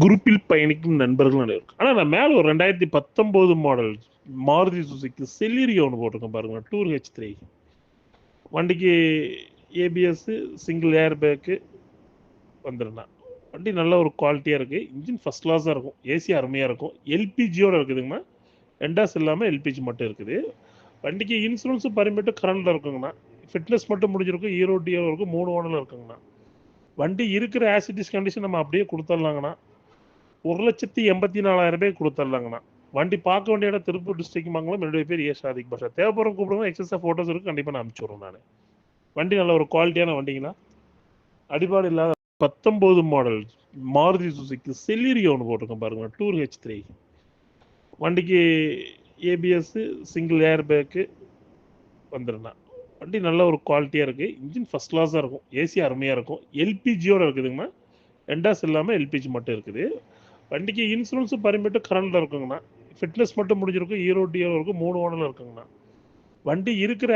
குரூப்பில் பயணிக்கும் நண்பர்கள் இருக்கு. ஆனால் நான் மேலே ஒரு ரெண்டாயிரத்தி பத்தொம்போது மாடல் மாருதி சுசுக்கி செலிரியோ ஒன்று போட்டிருக்கேன் பாருங்க. டூர் ஹெச் த்ரீ வண்டிக்கு ஏபிஎஸ் சிங்கிள் ஏர் பேக்கு வந்துருந்தேன். வண்டி நல்ல ஒரு குவாலிட்டியாக இருக்குது இன்ஜின் ஃபஸ்ட் கிளாஸாக இருக்கும். ஏசி அருமையாக இருக்கும். எல்பிஜியோட இருக்குதுங்கண்ணா ரெண்டாஸ் இல்லாமல் எல்பிஜி மட்டும் இருக்குது. வண்டிக்கு இன்சூரன்ஸும் பர்மிட்டும் கரண்டில் இருக்குங்கண்ணா ஃபிட்னஸ் மட்டும் முடிஞ்சிருக்கும். ஈரோட்டியோ இருக்கும். மூணு ஓனில் இருக்குங்கண்ணா வண்டி இருக்கிற ஆசிட்டிஸ் கண்டிஷன் நம்ம அப்படியே கொடுத்துட்லாங்கண்ணா ஒரு லட்சத்தி எண்பத்தி நாலாயிரம் ரூபாய் கொடுத்துட்லாங்கண்ணா வண்டி பார்க்க வேண்டிய இடம் திருப்பூர் டிஸ்ட்ரிக்ட் மங்கலம் என்னுடைய பேர் ஏ சாதிக் பாஷா தேவைப்படுற கூப்பிடுங்க எக்ஸஸாக ஃபோட்டோஸ் இருக்குது கண்டிப்பாக நான் அனுப்பிச்சுடுறேன் நான். வண்டி நல்ல ஒரு குவாலிட்டியான வண்டிங்கண்ணா. அடிபாடு இல்லாத பத்தொம்போது மாடல் மாருதி சுசுக்கு செலிரியோ ஒன்று போட்டிருக்கேன் பாருங்கண்ணா டூர் ஹெச் த்ரீ வண்டிக்கு ஏபிஎஸ் சிங்கிள் ஏர் பேக்கு வந்துடுண்ணா வண்டி நல்ல ஒரு குவாலிட்டியாக இருக்குது இன்ஜின் ஃபஸ்ட் கிளாஸாக இருக்கும். ஏசி அருமையாக இருக்கும். எல்பிஜியோட இருக்குதுங்கண்ணா ரெண்டாஸ் இல்லாமல் எல்பிஜி மட்டும் இருக்குது. வண்டிக்கு இன்சூரன்ஸும் பர்மிட்டும் கரண்டில் இருக்குங்கண்ணா. ஃபிட்னஸ் மட்டும் முடிஞ்சிருக்கும் ஈரோ இருக்கும் மூணு ஓனில் இருக்குங்கண்ணா. வண்டி இருக்கிற